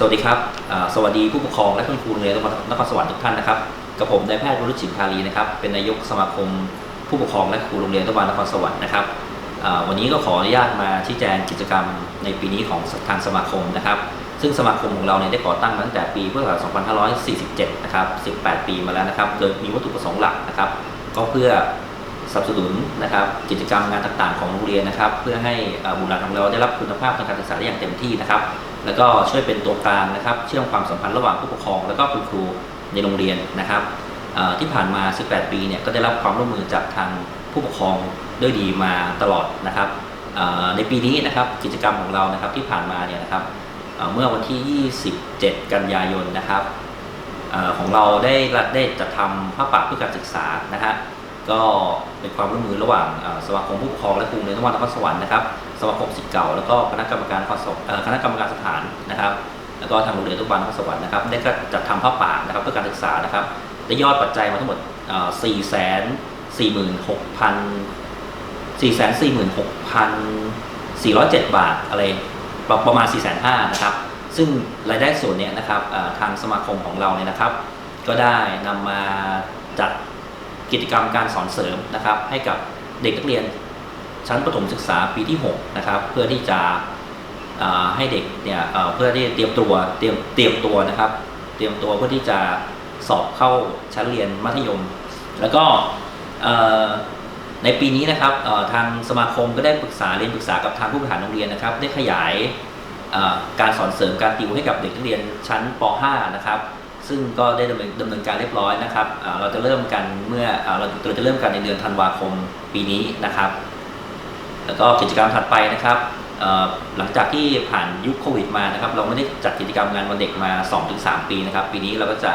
สวัสดีครับ สวัสดีผู้ปกครองและคุณครูโรงเรียนนครสวรรค์ทุกท่านนะครับ กับผมนายแพทย์วรุษฉิมพาลีนะครับ เป็นนายกสมาคมผู้ปกครองและครูโรงเรียนนครสวรรค์นะครับ วันนี้ก็ขออนุญาตมาชี้แจงกิจกรรมในปีนี้ของทางสมาคมนะครับ ซึ่งสมาคมของเราเนี่ยได้ก่อตั้งมาตั้งแต่ปีพุทธศักราช2547 นะครับ 18 ปีมาแล้วนะครับ โดยมีวัตถุประสงค์หลักนะครับ ก็เพื่อสนับสนุนนะครับกิจกรรมงานต่างๆ ของโรงเรียนนะครับ เพื่อให้บุตรหลานของเราได้รับคุณภาพทางการศึกษาได้อย่างเต็มที่นะครับ แล้วก็ช่วยเป็นตัวกลางนะครับ เชื่อมความสัมพันธ์ระหว่างผู้ปกครอง แล้วก็คุณครูในโรงเรียนนะครับที่ผ่านมา 18 ปีเนี่ยก็ได้รับความร่วมมือจากทางผู้ปกครองด้วยดีมาตลอดนะครับในปีนี้นะครับกิจกรรมของเรานะครับที่ผ่านมาเนี่ยนะครับเมื่อวันที่ 27 กันยายนนะครับอของเราได้รัได้จัดทำผ้าป่าเพื่อการศึกษานะฮะก็เป็นความร่วมมือระหว่างสมาคมผู้ปกครองและครูในจังหวัดนครสวรรค์นะครับ สมาคมศิษย์เก่า แล้วก็คณะกรรมการนครสวรรค์เอ่อคณะกรรมการสถานนะครับ แล้วก็ทางโรงเรียนทุกวันนครสวรรค์นะครับ ได้ก็จัดทำผ้าป่านะครับเพื่อการศึกษานะครับได้ยอดปัจจัยมาทั้งหมด4 4 6 0 0 4 4 6 407บาทอะไรประประมาณ4 5 0 0 0นะครับ ซึ่งรายได้ส่วนนี้นะครับทางสมาคมของเราเนี่ยนะครับ ก็ได้นำมาจัดกิจกรรมการสอนเสริมนะครับ ให้กับเด็กนักเรียน ชั้นประถมศึกษาปีที่6นะครับเพื่อที่จะให้เด็กเนี่ยเพื่อที่เตรียมตัวเตรียมเตรียมตัวนะครับ เตรียมตัวเพื่อที่จะสอบเข้าชั้นเรียนมัธยม แล้วก็ในปีนี้นะครับทางสมาคมก็ได้ปรึกษาเรียนปรึกษากับทางผู้บริหารโรงเรียนนะครับ ได้ขยายการสอนเสริมการติวให้กับเด็กนักเรียนชั้นป .5 นะครับซึ่งก็ได้ดำเนินดำเนินการเรียบร้อยนะครับ เราจะเริ่มกันเมื่อเราจะเริ่มกันในเดือนธันวาคมปีนี้นะครับ แล้วก็กิจกรรมถัดไปนะครับหลังจากที่ผ่านยุคโควิดมานะครับ เราไม่ได้จัดกิจกรรมงานวันเด็กมา 2-3 ปีนะครับ ปีนี้เราก็จะ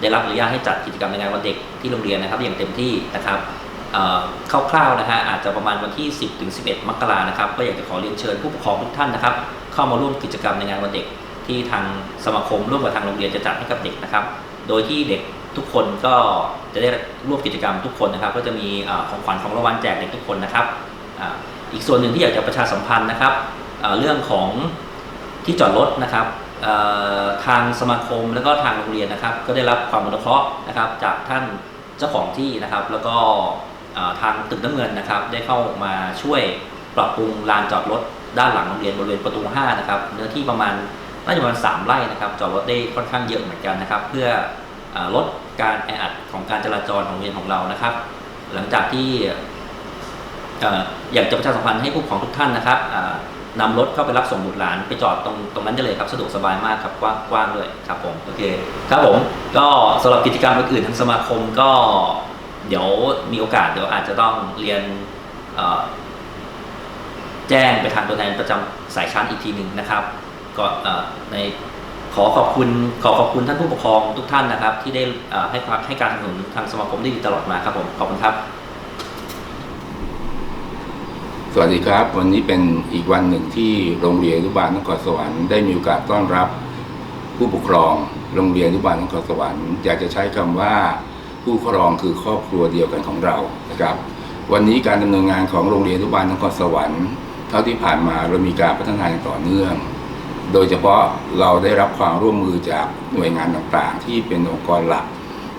ได้รับอนุญาตให้จัดกิจกรรมในงานวันเด็กที่โรงเรียนนะครับ อย่างเต็มที่นะครับคร่าวๆนะฮะอาจจะประมาณวันที่ 10ถึง11 มกรานะครับ ก็อยากจะขอเรียนเชิญผู้ปกครองทุกท่านนะครับ เข้ามาร่วมกิจกรรมในงานวันเด็กที่ทางสมาคมร่วมกับทางโรงเรียนจะจัดให้กับเด็กนะครับ โดยที่เด็กทุกคนก็จะได้ร่วมกิจกรรมทุกคนนะครับ ก็จะมีของขวัญของรางวัลแจกเด็กทุกคนนะครับ อีกส่วนหนึ่งที่อยากจะประชาสัมพันธ์นะครับเเรื่องของที่จอดรถนะครับทางสมาคมแล้วก็ทางโรงเรียนนะครับ ก็ได้รับความอนุเคราะห์นะครับจากท่านเจ้าของที่นะครับ แล้วก็ทางตึกน้ำเงินนะครับ ได้เข้ามาช่วยปรับปรุงลานจอดรถด้านหลังโรงเรียนบริเวณประตู 5 นะครับ เนื้อที่ประมาณน่าจะประมาณ 3 ไร่นะครับ จอดรถได้ค่อนข้างเยอะเหมือนกันนะครับ เพื่ออลดการแออัดของการจราจรของโรงเรียนของเรานะครับ หลังจากที่ อยากจะประชาสัมพันธ์ให้ผู้ปกครองทุกท่านนะครับอ่านำรถเข้าไปรับส่งบุตรหลานไปจอดตรงตรงนั้นได้เลยครับสะดวกสบายมากครับกว้างกว้างด้วยครับผมโอเคครับผมก็สำหรับกิจกรรมอื่นๆทางสมาคมก็เดี๋ยวมีโอกาสเดี๋ยวอาจจะต้องเรียนแจ้งไปทางตัวแทนประจำสายชั้นอีกทีหนึ่งนะครับก็ในขอขอบคุณขอขอบคุณท่านผู้ปกครองทุกท่านนะครับ ที่ได้ให้ความให้การสนับสนุนทางสมาคมได้ดีตลอดมาครับผมขอบคุณครับ สวัสดีครับ วันนี้เป็นอีกวันหนึ่งที่โรงเรียนอนุบาลนครสวรรค์ได้มีโอกาสต้อนรับผู้ปกครอง โรงเรียนอนุบาลนครสวรรค์อยากจะใช้คำว่าผู้ปกครองคือครอบครัวเดียวกันของเรานะครับ วันนี้การดำเนินงานของโรงเรียนอนุบาลนครสวรรค์เท่าที่ผ่านมาเรามีการพัฒนาอย่างต่อเนื่อง โดยเฉพาะเราได้รับความร่วมมือจากหน่วยงานต่างๆ ที่เป็นองค์กรหลัก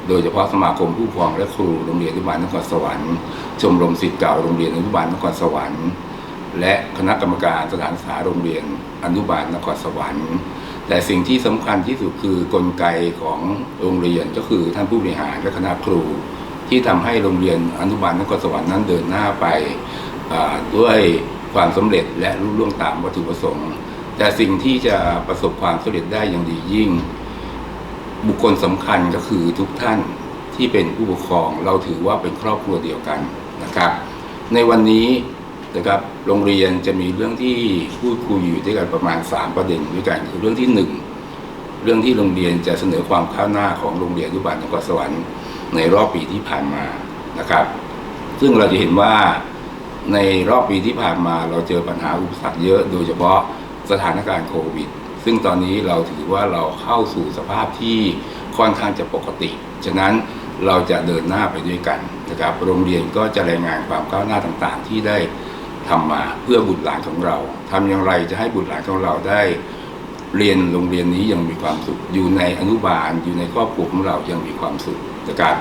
โดยเฉพาะสมาคมผู้ปกครองและครูโรงเรียนอนุบาลนครสวรรค์ ชมรมศิษย์เก่าโรงเรียนอนุบาลนครสวรรค์ และคณะกรรมการสถานศึกษาโรงเรียนอนุบาลนครสวรรค์ แต่สิ่งที่สำคัญที่สุดคือกลไกของโรงเรียนก็คือท่านผู้บริหารและคณะครู ที่ทำให้โรงเรียนอนุบาลนครสวรรค์นั้นเดินหน้าไปด้วยความสำเร็จและรุ่ล่วงตามวัตถุประสงค์ แต่สิ่งที่จะประสบความสำเร็จได้อย่างดียิ่ง บุคคลสำคัญก็คือทุกท่านที่เป็นผู้ปกครองเราถือว่าเป็นครอบครัวเดียวกันนะครับ ในวันนี้นะครับโรงเรียนจะมีเรื่องที่พูดคุยอยู่ด้วยกันประมาณ 3 ประเด็นด้วยกันคือเรื่องที่หนึ่งเรื่องที่โรงเรียนจะเสนอความก้าวหน้าของโรงเรียนอนุบาลนครสวรรค์ในรอบปีที่ผ่านมานะครับ ซึ่งเราจะเห็นว่าในรอบปีที่ผ่านมาเราเจอปัญหาอุปสรรคเยอะโดยเฉพาะสถานการณ์โควิด ซึ่งตอนนี้เราถือว่าเราเข้าสู่สภาพที่ค่อนข้างจะปกติ ฉะนั้นเราจะเดินหน้าไปด้วยกันนะครับ โรงเรียนก็จะรายงานความก้าวหน้าต่างๆ ที่ได้ทำมาเพื่อบุตรหลานของเราทำอย่างไรจะให้บุตรหลานของเราได้ เรียนโรงเรียนนี้ยังมีความสุข อยู่ในอนุบาล อยู่ในครอบครัวของเรายังมีความสุขนะครับ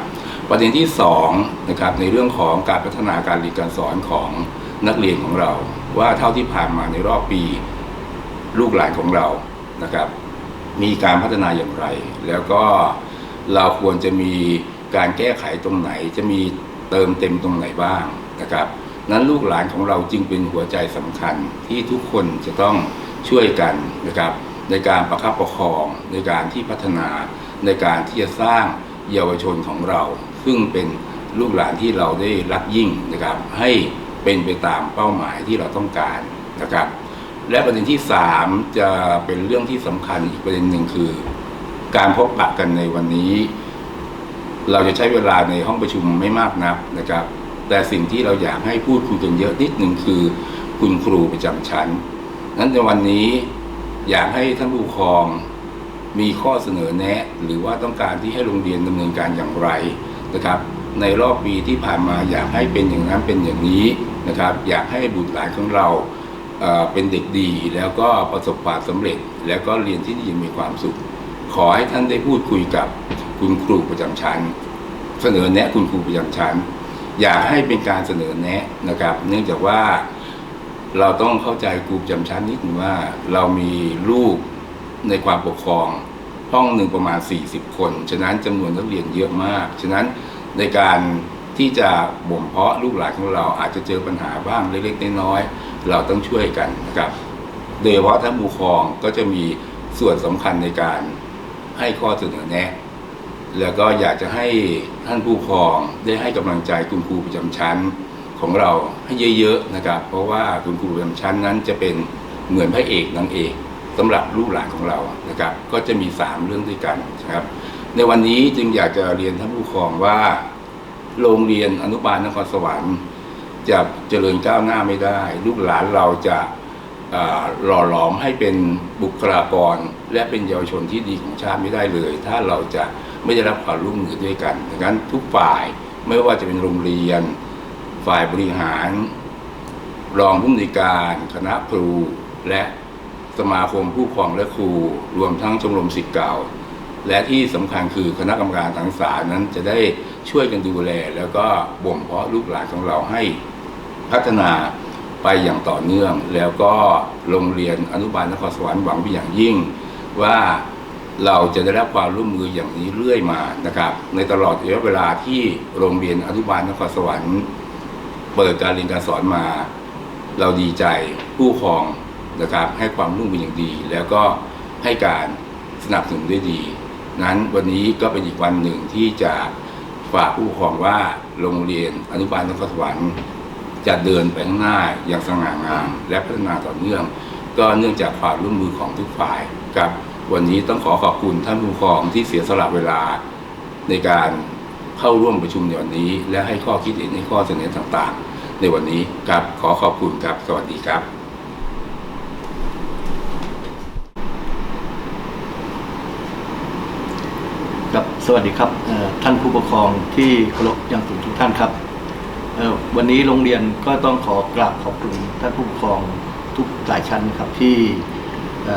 ประเด็นที่สองนะครับในเรื่องของการพัฒนาการเรียนการสอนของนักเรียนของเรา ว่าเท่าที่ผ่านมาในรอบปี ลูกหลานของเรานะครับ มีการพัฒนาอย่างไร แล้วก็เราควรจะมีการแก้ไขตรงไหน จะมีเติมเต็มตรงไหนบ้างนะครับ นั้นลูกหลานของเราจึงเป็นหัวใจสำคัญที่ทุกคนจะต้องช่วยกันนะครับ ในการประคับประคอง ในการที่พัฒนาในการที่จะสร้างเยาวชนของเรา ซึ่งเป็นลูกหลานที่เราได้รักยิ่งนะครับ ให้เป็นไปตามเป้าหมายที่เราต้องการนะครับ และประเด็นที่สามจะเป็นเรื่องที่สำคัญอีกประเด็นหนึ่งคือ การพบปะกันในวันนี้ เราจะใช้เวลาในห้องประชุมไม่มากนักนะครับ แต่สิ่งที่เราอยากให้พูดคุยกันเยอะนิดหนึ่งคือ คุณครูประจำชั้นนั้นในวันนี้อยากให้ท่านผู้ปกครองมีข้อเสนอแนะ หรือว่าต้องการที่ให้โรงเรียนดำเนินการอย่างไรนะครับ ในรอบปีที่ผ่านมาอยากให้เป็นอย่างนั้นเป็นอย่างนี้นะครับ อยากให้บุตรหลานของเรา เป็นเด็กดีแล้วก็ประสบความสำเร็จ แล้วก็เรียนที่นี่มีความสุข ขอให้ท่านได้พูดคุยกับคุณครูประจำชั้น เสนอแนะคุณครูประจำชั้น อยากให้เป็นการเสนอแนะนะครับ เนื่องจากว่าเราต้องเข้าใจครูประจำชั้นนิดนึงว่าเรามีลูกในความปกครองห้องหนึ่งประมาณ 40 คน ฉะนั้นจำนวนนักเรียนเยอะมาก ฉะนั้นในการที่จะบ่มเพาะลูกหลานของเราอาจจะเจอปัญหาบ้างเล็กๆน้อยๆ เราต้องช่วยกันนะครับ โดยเฉพาะท่านผู้ครองก็จะมีส่วนสำคัญในการให้ข้อเสนอแนะ แล้วก็อยากจะให้ท่านผู้ครองได้ให้กำลังใจคุณครูประจำชั้นของเราให้เยอะๆนะครับ เพราะว่าคุณครูประจำชั้นนั้นจะเป็นเหมือนพระเอกนางเอกสำหรับลูกหลานของเรานะครับ ก็จะมีสามเรื่องด้วยกันนะครับ ในวันนี้จึงอยากจะเรียนท่านผู้ครองว่า โรงเรียนอนุบาลนครสวรรค์ จะเจริญก้าวหน้าไม่ได้ ลูกหลานเราจะหล่อหลอมให้เป็นบุคลากร และเป็นเยาวชนที่ดีของชาติไม่ได้เลย ถ้าเราจะไม่ได้รับความร่วมมือด้วยกันดังนั้นทุกฝ่ายไม่ว่าจะเป็นโรงเรียน ฝ่ายบริหาร รองผู้อำนวยการคณะครู และสมาคมผู้ปกครองและครู รวมทั้งชมรมศิษย์เก่า และที่สำคัญคือคณะกรรมการทางศาลนั้นจะได้ช่วยกันดูแล แล้วก็บ่มเพาะลูกหลานของเราให้ พัฒนาไปอย่างต่อเนื่อง แล้วก็โรงเรียนอนุบาลนครสวรรค์หวังเป็นอย่างยิ่ง ว่าเราจะได้รับความร่วมมืออย่างนี้เรื่อยมานะครับ ในตลอดระยะเวลาที่โรงเรียนอนุบาลนครสวรรค์ เปิดการเรียนการสอนมา เราดีใจผู้ปกครองนะครับให้ความร่วมมืออย่างดี แล้วก็ให้การสนับสนุนได้ดี นั้นวันนี้ก็เป็นอีกวันหนึ่งที่จะฝากผู้ปกครองว่าโรงเรียนอนุบาลนครสวรรค์ จะเดินไปข้างหน้าอย่างสง่างามและพัฒนาต่อเนื่อง ก็เนื่องจากความร่วมมือของทุกฝ่ายครับวันนี้ต้องขอขอบคุณท่านผู้ปกครองที่เสียสละเวลาในการเข้าร่วมประชุมในวันนี้ และให้ข้อคิดเห็นให้ข้อเสนอต่างๆ ในวันนี้ครับขอขอบคุณครับ สวัสดีครับ ครับสวัสดีครับท่านผู้ปกครองที่เคารพอย่างสูงทุกท่านครับ วันนี้โรงเรียนก็ต้องขอกราบขอบคุณท่านผู้ปกครองทุกหลายชั้นนะครับที่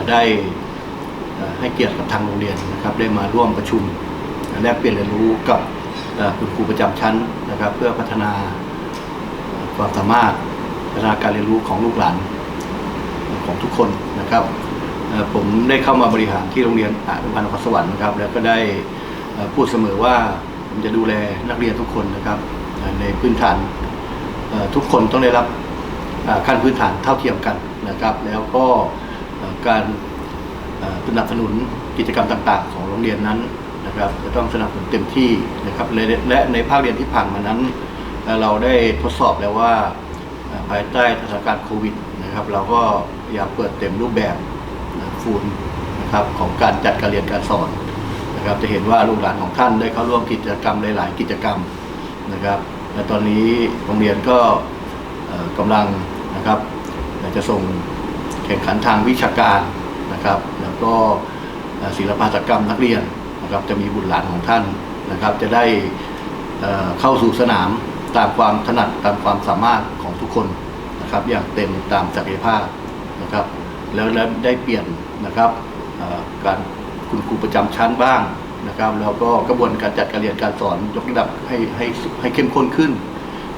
ได้ให้เกียรติกับทางโรงเรียนนะครับ ได้มาร่วมประชุมแลกเปลี่ยนเรียนรู้กับคุณครูประจำชั้นนะครับ เพื่อพัฒนาความสามารถพัฒนาการเรียนรู้ของลูกหลานของทุกคนนะครับผมได้เข้ามาบริหารที่โรงเรียนอนุบาลนครสวรรค์นะครับ แล้วก็ได้พูดเสมอว่าผมจะดูแลนักเรียนทุกคนนะครับ ในพื้นฐานทุกคนต้องได้รับเอ่อขั้นพื้นฐานเท่าเทียมกันนะครับ แล้วก็การสนับสนุนกิจกรรมต่างๆ ของโรงเรียนนั้นนะครับจะต้องสนับสนุนเต็มที่นะครับและในภาคเรียนที่ผ่านมานั้น เราได้ทดสอบแล้วว่าภายใต้สถานการณ์โควิดนะครับ เราก็พยายามเปิดเต็มรูปแบบฟูลนะครับของการจัดการเรียนการสอนนะครับ จะเห็นว่าลูกหลานของท่านได้เข้าร่วมกิจกรรมหลาย ๆ กิจกรรม นะครับและตอนนี้โรงเรียนก็กำลังนะครับจะส่งแข่งขันทางวิชาการนะครับ แล้วก็ศิลปหักรรมนักเรียนนะครับจะมีบุตรหลานของท่านนะครับ จะได้เข้าสู่สนามตามความถนัดตามความสามารถของทุกคนนะครับ อย่างเต็มตามศักยภาพนะครับ แล้วได้เปลี่ยนนะครับการคุณครูประจำชั้นบ้าง นะครับแล้วก็กระบวนการจัดการเรียนการสอนยกระดับให้ให้ให้เข้มข้นขึ้น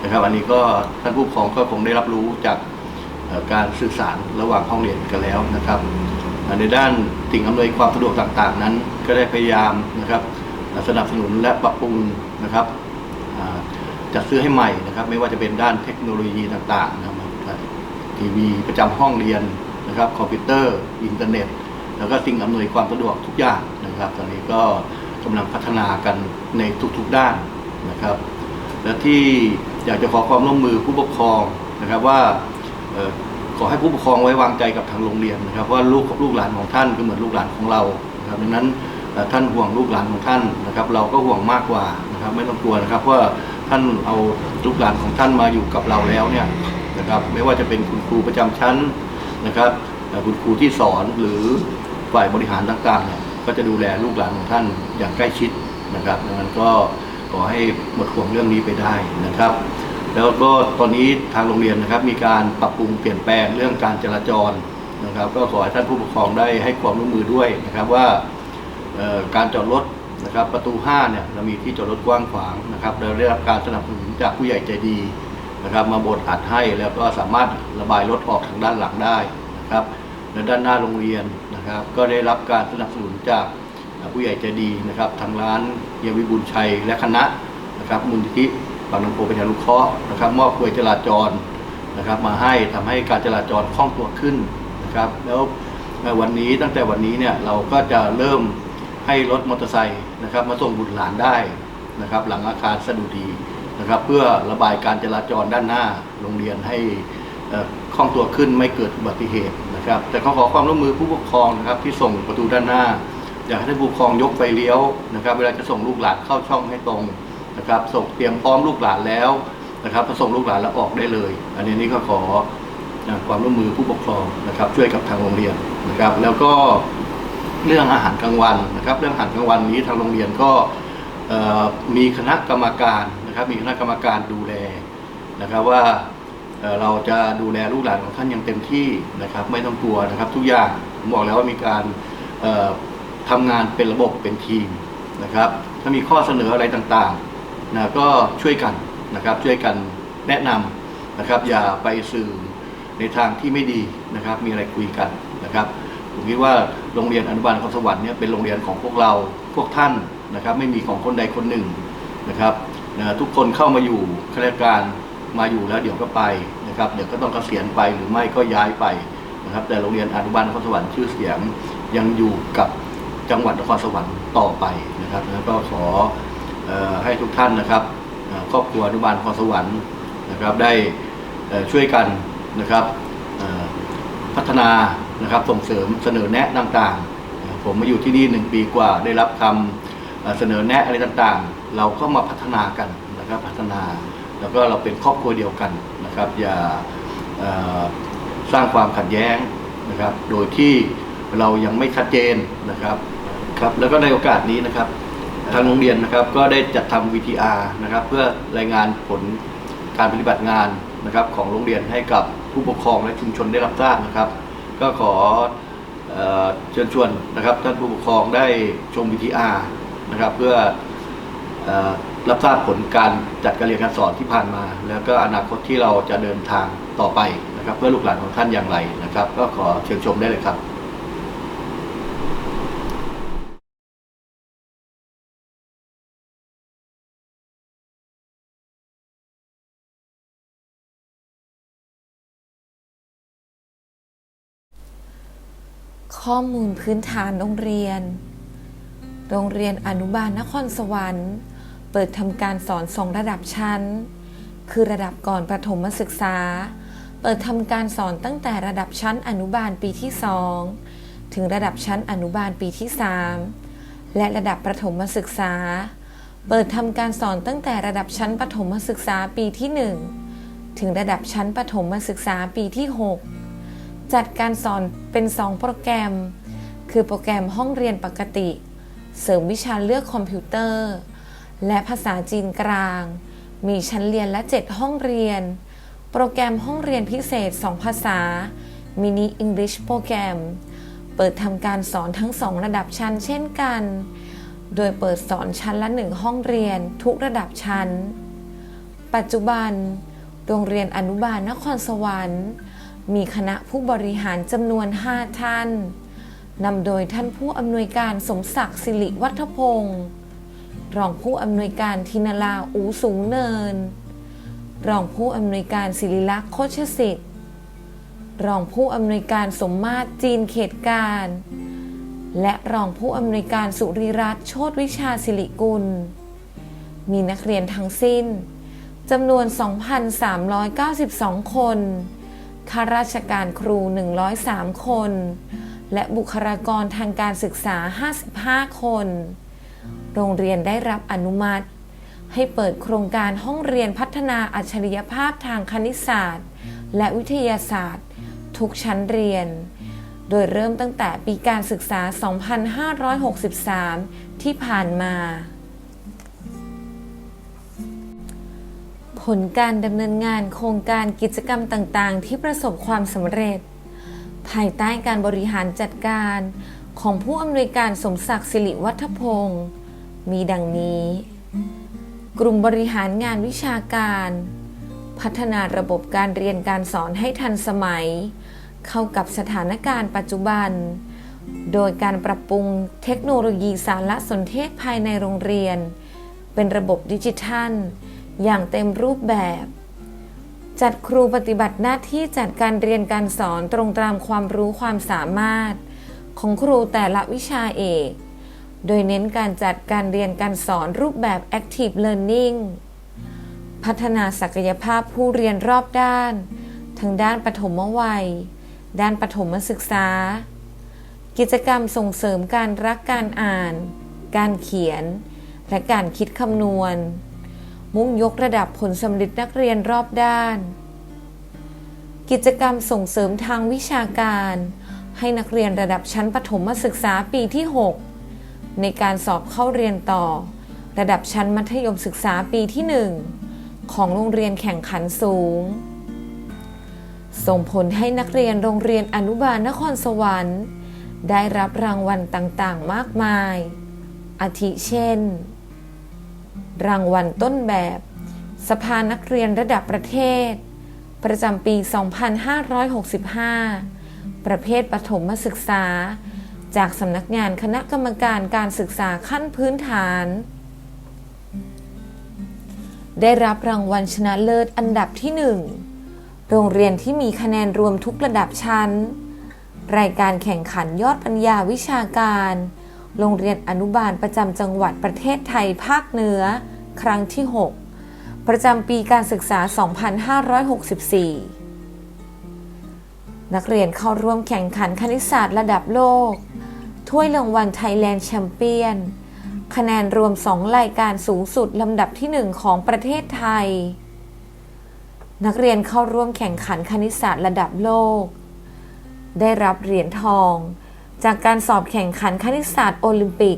นะครับอันนี้ก็ท่านผู้ปกครองก็คงได้รับรู้จากการสื่อสารระหว่างห้องเรียนกันแล้วนะครับ ในด้านสิ่งอำนวยความสะดวกต่างๆ นั้น ก็ได้พยายามนะครับสนับสนุนและปรับปรุงนะครับจัดซื้อให้ใหม่นะครับ ไม่ว่าจะเป็นด้านเทคโนโลยีต่างๆนะครับทีวีประจำห้องเรียนนะครับคอมพิวเตอร์ อินเทอร์เน็ต แล้วก็สิ่งอำนวยความสะดวกทุกอย่าง นะครับ ตอนนี้ก็กำลังพัฒนากันในทุกๆด้านนะครับ และที่อยากจะขอความร่วมมือผู้ปกครองนะครับว่าขอให้ผู้ปกครองไว้วางใจกับทางโรงเรียนนะครับ ว่าลูกลูกหลานของท่านก็เหมือนลูกหลานของเราครับดังนั้นท่านห่วงลูกหลานของท่านนะครับ เราก็ห่วงมากกว่านะครับไม่ต้องกลัวนะครับว่าท่านเอาลูกหลานของท่านมาอยู่กับเราแล้วเนี่ยนะครับไม่ว่าจะเป็นคุณครูประจำชั้นนะครับคุณครูที่สอนหรือฝ่ายบริหารต่างๆเนี่ย ก็จะดูแลลูกหลานของท่านอย่างใกล้ชิดนะครับดังนั้นก็ขอให้หมดห่วงเรื่องนี้ไปได้นะครับ แล้วก็ตอนนี้ทางโรงเรียนนะครับมีการปรับปรุงเปลี่ยนแปลงเรื่องการจราจรนะครับ ก็ขอให้ท่านผู้ปกครองได้ให้ความร่วมมือด้วยนะครับว่าการจอดรถนะครับประตู 5 เนี่ยเรามีที่จอดรถกว้างขวางนะครับเราได้รับการสนับสนุนจากผู้ใหญ่ใจดีนะครับ มาบดอัดให้แล้วก็สามารถระบายรถออกทางด้านหลังได้นะครับ และด้านหน้าโรงเรียนนะครับ ก็ได้รับการสนับสนุนจากผู้ใหญ่ใจดีนะครับ ทางร้านเฮียวิบุญชัยและคณะนะครับมูลนิธิบางน้ำโพเป็นยานุเคราะห์นะครับมอบกลวยจราจรนะครับ มาให้ทำให้การจราจรคล่องตัวขึ้นนะครับ แล้ววันนี้ตั้งแต่วันนี้เนี่ยเราก็จะเริ่มให้รถมอเตอร์ไซค์นะครับมาส่งบุตรหลานได้นะครับ หลังอาคารสะดุดีนะครับ เพื่อระบายการจราจรด้านหน้าโรงเรียนให้คล่องตัวขึ้นไม่เกิดอุบัติเหตุ นะครับแต่ขอขอความร่วมมือผู้ปกครองนะครับที่ส่งประตูด้านหน้า อยากให้ท่านผู้ปกครองยกไฟเลี้ยวนะครับ เวลาจะส่งลูกหลานเข้าช่องให้ตรงนะครับ ส่งเตรียมพร้อมลูกหลานแล้วนะครับพอส่งลูกหลานแล้วออกได้เลย อันนี้นี่ก็ขอความร่วมมือผู้ปกครองนะครับ ช่วยกับทางโรงเรียนนะครับ แล้วก็เรื่องอาหารกลางวันนะครับ เรื่องอาหารกลางวันนี้ทางโรงเรียนก็มีคณะกรรมการนะครับ มีคณะกรรมการดูแลนะครับว่า เราจะดูแลลูกหลานของท่านอย่างเต็มที่นะครับ ไม่ต้องกลัวนะครับ ทุกอย่างผมบอกแล้วว่ามีการเอ่อทำงานเป็นระบบเป็นทีมนะครับ ถ้ามีข้อเสนออะไรต่างๆนะก็ช่วยกันนะครับ ช่วยกันแนะนำนะครับ อย่าไปสื่อในทางที่ไม่ดีนะครับ มีอะไรคุยกันนะครับผมคิดว่าโรงเรียนอนุบาลนครสวรรค์เนี่ยเป็นโรงเรียนของพวกเราพวกท่านนะครับ ไม่มีของคนใดคนหนึ่งนะครับนะทุกคนเข้ามาอยู่ข้าราชการ มาอยู่แล้วเดี๋ยวก็ไปนะครับเดี๋ยวก็ต้องเกษียณไปหรือไม่ก็ย้ายไปนะครับ แต่โรงเรียนอนุบาลนครสวรรค์ชื่อเสียงยังอยู่กับจังหวัดนครสวรรค์ต่อไปนะครับแล้วก็ขอออให้ทุกท่านนะครับครอบครัวอนุบาลนครสวรรค์นะครับได้ช่วยกันนะครับพัฒนานะครับส่งเสริมเสนอแนะต่างๆ ผมมาอยู่ที่นี่หนึ่งปีกว่าได้รับคำเสนอแนะอะไรต่างๆ เราก็มาพัฒนากันนะครับพัฒนา แล้วก็เราเป็นครอบครัวเดียวกันนะครับ อย่าสร้างความขัดแย้งนะครับ โดยที่เรายังไม่ชัดเจนนะครับครับแล้วก็ในโอกาสนี้นะครับ ทางโรงเรียนนะครับก็ได้จัดทำ VTR นะครับเพื่อรายงานผลการปฏิบัติงานนะครับของโรงเรียนให้กับผู้ปกครองและชุมชนได้รับทราบนะครับ ก็ขอเชิญชวนนะครับท่านผู้ปกครองได้ชม VTR นะครับเพื่ออ รับทราบผลการจัดการเรียนการสอนที่ผ่านมา แล้วก็อนาคตที่เราจะเดินทางต่อไปนะครับ เพื่อลูกหลานของท่านอย่างไรนะครับ ก็ขอเชิญชมได้เลยครับข้อมูลพื้นฐานโรงเรียน โรงเรียนอนุบาลนครสวรรค์ เปิดทำการสอนสองระดับชั้น คือระดับก่อนประถมศึกษา เปิดทำการสอนตั้งแต่ระดับชั้นอนุบาลปีที่2ถึงระดับชั้นอนุบาลปีที่3และระดับประถมศึกษา เปิดทำการสอนตั้งแต่ระดับชั้นประถมศึกษาปีที่1ถึงระดับชั้นประถมศึกษาปีที่ 6 จัดการสอนเป็น 2 โปรแกรม คือโปรแกรมห้องเรียนปกติ เสริมวิชาเลือกคอมพิวเตอร์ และภาษาจีนกลาง มีชั้นเรียนละ 7 ห้องเรียน โปรแกรมห้องเรียนพิเศษ 2 ภาษา มินิ English โปรแกรม เปิดทำการสอนทั้งสองระดับชั้นเช่นกัน โดยเปิดสอนชั้นละหนึ่งห้องเรียนทุกระดับชั้น ปัจจุบัน โรงเรียนอนุบาลนครสวรรค์ มีคณะผู้บริหารจำนวน 5 ท่านนำโดยท่านผู้อำนวยการสมศักดิ์สิริวัฒพงศ์ รองผู้อำนวยการทินลาอูสูงเนิน รองผู้อำนวยการศิริลักษ์โคชสิทธิ์ รองผู้อำนวยการสมมาตรจีนเขตการ และรองผู้อำนวยการสุริรัตน์โชติวิชาสิริกุล มีนักเรียนทั้งสิ้นจำนวน 2,392 คน ข้าราชการครู 103 คน และบุคลากรทางการศึกษา 55 คน โรงเรียนได้รับอนุมัติ ให้เปิดโครงการห้องเรียนพัฒนาอัจฉริยภาพทางคณิตศาสตร์ และวิทยาศาสตร์ ทุกชั้นเรียน โดยเริ่มตั้งแต่ปีการศึกษา 2563 ที่ผ่านมา ผลการดำเนินงานโครงการกิจกรรมต่างๆ ที่ประสบความสำเร็จ ภายใต้การบริหารจัดการของผู้อำนวยการสมศักดิ์สิริวัฒพงศ์ มีดังนี้ กลุ่มบริหารงานวิชาการ พัฒนาระบบการเรียนการสอนให้ทันสมัย เข้ากับสถานการณ์ปัจจุบัน โดยการปรับปรุงเทคโนโลยีสารสนเทศภายในโรงเรียน เป็นระบบดิจิทัล อย่างเต็มรูปแบบ จัดครูปฏิบัติหน้าที่จัดการเรียนการสอนตรงตามความรู้ความสามารถ ของครูแต่ละวิชาเอก โดยเน้นการจัดการเรียนการสอนรูปแบบ Active Learning พัฒนาศักยภาพผู้เรียนรอบด้าน ทั้งด้านปฐมวัย ด้านปฐมศึกษา กิจกรรมส่งเสริมการรักการอ่าน การเขียน และการคิดคำนวณ มุ่งยกระดับผลสำเร็จนักเรียนรอบด้าน กิจกรรมส่งเสริมทางวิชาการ ให้นักเรียนระดับชั้นประถมศึกษาปีที่ 6 ในการสอบเข้าเรียนต่อ ระดับชั้นมัธยมศึกษาปีที่ 1 ของโรงเรียนแข่งขันสูง ส่งผลให้นักเรียนโรงเรียนอนุบาลนครสวรรค์ ได้รับรางวัลต่างๆ มากมาย อาทิเช่น รางวัลต้นแบบ สภานักเรียนระดับประเทศ ประจำปี 2565 ประเภทประถมศึกษา จากสำนักงานคณะกรรมการการศึกษาขั้นพื้นฐาน ได้รับรางวัลชนะเลิศอันดับที่ 1 โรงเรียนที่มีคะแนนรวมทุกระดับชั้น รายการแข่งขันยอดปัญญาวิชาการ โรงเรียนอนุบาลประจำจังหวัดประเทศไทยภาคเหนือ ครั้งที่ 6 ประจำปีการศึกษา 2564นักเรียนเข้าร่วมแข่งขันคณิตศาสตร์ระดับโลก ถ้วยรางวัลไทยแลนด์แชมเปี้ยน คะแนนรวม 2 รายการสูงสุดลำดับที่ 1 ของประเทศไทย นักเรียนเข้าร่วมแข่งขันคณิตศาสตร์ระดับโลก ได้รับเหรียญทอง จากการสอบแข่งขันคณิตศาสตร์โอลิมปิก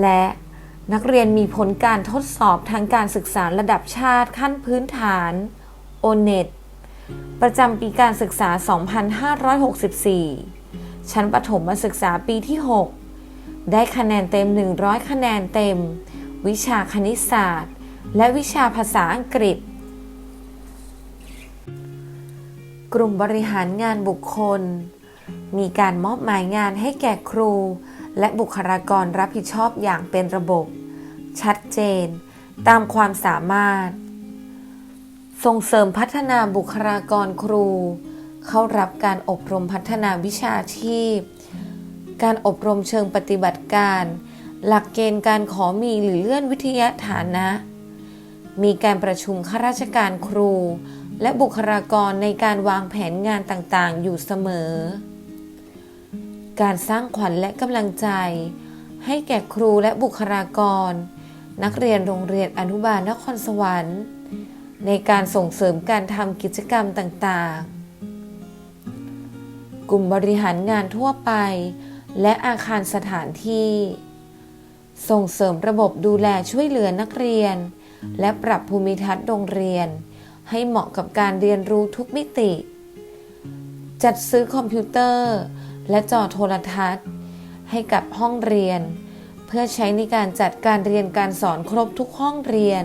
และนักเรียนมีผลการทดสอบทางการศึกษาระดับชาติขั้นพื้นฐาน o n e t ประจำปีการศึกษา 2564 ชั้นประถมศึกษาปีที่ 6 ได้คะแนนเต็ม 100 คะแนนเต็ม วิชาคณิตศาสตร์ และวิชาภาษาอังกฤษ กลุ่มบริหารงานบุคคล มีการมอบหมายงานให้แก่ครู และบุคลากรรับผิดชอบอย่างเป็นระบบ ชัดเจน ตามความสามารถ ส่งเสริมพัฒนาบุคลากรครู เข้ารับการอบรมพัฒนาวิชาชีพ การอบรมเชิงปฏิบัติการ หลักเกณฑ์การขอมีหรือเลื่อนวิทยาฐานะ มีการประชุมข้าราชการครู และบุคลากรในการวางแผนงานต่างๆ อยู่เสมอ การสร้างขวัญและกำลังใจ ให้แก่ครูและบุคลากร นักเรียนโรงเรียนอนุบาลนครสวรรค์ในการส่งเสริมการทำกิจกรรมต่างๆ กลุ่มบริหารงานทั่วไป และอาคารสถานที่ ส่งเสริมระบบดูแลช่วยเหลือนักเรียน และปรับภูมิทัศน์โรงเรียน ให้เหมาะกับการเรียนรู้ทุกมิติ จัดซื้อคอมพิวเตอร์ และจอโทรทัศน์ ให้กับห้องเรียน เพื่อใช้ในการจัดการเรียนการสอนครบทุกห้องเรียน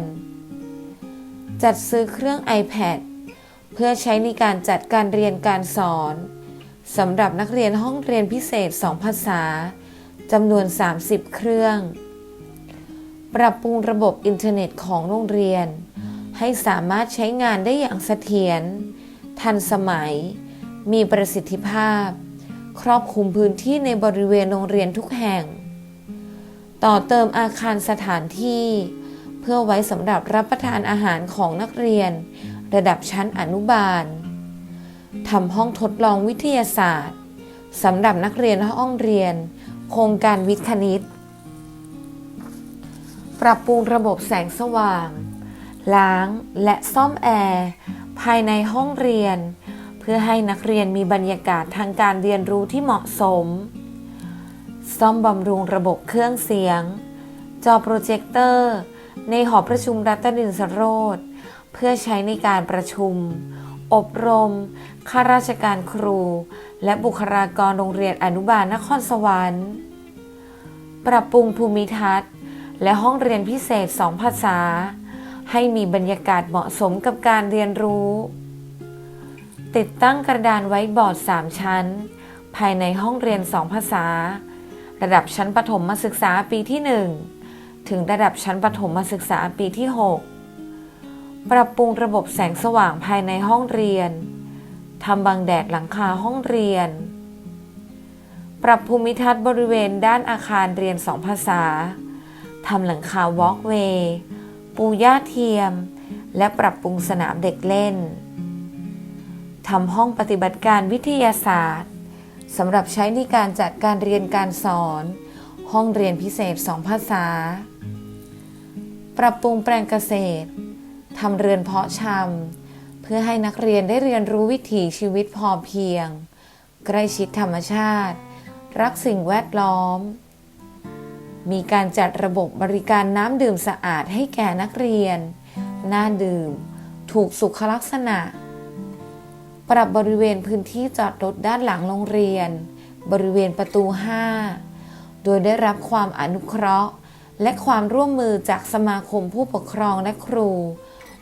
จัดซื้อเครื่อง iPad เพื่อใช้ในการจัดการเรียนการสอน สำหรับนักเรียนห้องเรียนพิเศษ 2 ภาษาจำนวน 30 เครื่อง ปรับปรุงระบบอินเทอร์เน็ตของโรงเรียน ให้สามารถใช้งานได้อย่างเสถียร ทันสมัย มีประสิทธิภาพ ครอบคลุมพื้นที่ในบริเวณโรงเรียนทุกแห่ง ต่อเติมอาคารสถานที่ เพื่อไว้สำหรับรับประทานอาหารของนักเรียน ระดับชั้นอนุบาล ทำห้องทดลองวิทยาศาสตร์สำหรับนักเรียนห้องเรียน โครงการวิทย์คณิต ปรับปรุงระบบแสงสว่าง ล้างและซ่อมแอร์ ภายในห้องเรียน เพื่อให้นักเรียนมีบรรยากาศทางการเรียนรู้ที่เหมาะสม ซ่อมบำรุงระบบเครื่องเสียง จอโปรเจคเตอร์ ในหอประชุมรัตนินสโรธเพื่อใช้ในการประชุม อบรม ข้าราชการครู และบุคลากรโรงเรียนอนุบาลนครสวรรค์ ปรับปรุงภูมิทัศน์ และห้องเรียนพิเศษสองภาษา ให้มีบรรยากาศเหมาะสมกับการเรียนรู้ ติดตั้งกระดานไว้บอร์ด 3 ชั้น ภายในห้องเรียน2ภาษา ระดับชั้นประถมศึกษาปีที่ 1 ถึงระดับชั้นประถมศึกษาปีที่ 6 ปรับปรุงระบบแสงสว่างภายในห้องเรียน ทำบังแดดหลังคาห้องเรียน ปรับภูมิทัศน์บริเวณด้านอาคารเรียนสองภาษา ทำหลังคาวอล์กเวย์ปูหญ้าเทียม และปรับปรุงสนามเด็กเล่น ทำห้องปฏิบัติการวิทยาศาสตร์สำหรับใช้ในการจัดการเรียนการสอน ห้องเรียนพิเศษสองภาษา ปรับปรุงแปลงเกษตร ทำเรือนเพาะชำเพื่อให้นักเรียนได้เรียนรู้วิถีชีวิตพอเพียง ใกล้ชิดธรรมชาติ รักสิ่งแวดล้อม มีการจัดระบบบริการน้ำดื่มสะอาดให้แก่นักเรียน น่าดื่ม ถูกสุขลักษณะ ปรับบริเวณพื้นที่จอดรถด้านหลังโรงเรียน บริเวณประตู 5 โดยได้รับความอนุเคราะห์และความร่วมมือจากสมาคมผู้ปกครองและครู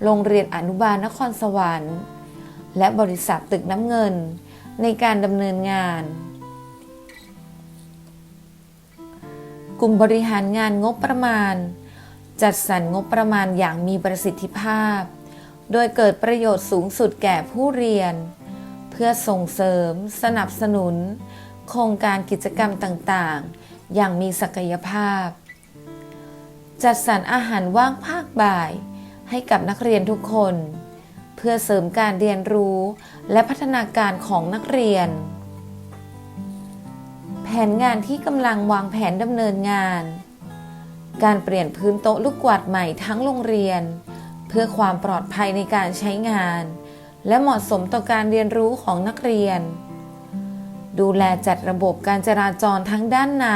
โรงเรียนอนุบาลนครสวรรค์ และบริษัทตึกน้ำเงินในการดำเนินงาน กลุ่มบริหารงานงบประมาณ จัดสรรงบประมาณอย่างมีประสิทธิภาพ โดยเกิดประโยชน์สูงสุดแก่ผู้เรียน เพื่อส่งเสริม สนับสนุน โครงการกิจกรรมต่างๆ อย่างมีศักยภาพ จัดสรรอาหารว่างภาคบ่าย ให้กับนักเรียนทุกคน เพื่อเสริมการเรียนรู้และพัฒนาการของนักเรียน แผนงานที่กำลังวางแผนดำเนินงาน การเปลี่ยนพื้นโต๊ะลูกกวาดใหม่ทั้งโรงเรียน เพื่อความปลอดภัยในการใช้งาน และเหมาะสมต่อการเรียนรู้ของนักเรียน ดูแลจัดระบบการจราจรทั้งด้านใน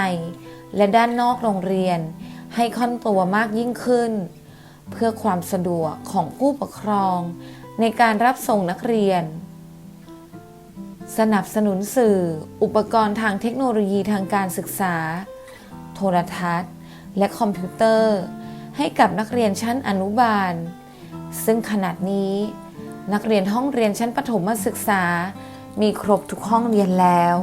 และด้านนอกโรงเรียนให้ค่องตัวมากยิ่งขึ้น เพื่อความสะดวกของผู้ปกครอง ในการรับส่งนักเรียน สนับสนุนสื่อ อุปกรณ์ทางเทคโนโลยีทางการศึกษา โทรทัศน์ และคอมพิวเตอร์ ให้กับนักเรียนชั้นอนุบาล ซึ่งขณะนี้ นักเรียนห้องเรียนชั้นประถมศึกษา มีครบทุกห้องเรียนแล้ว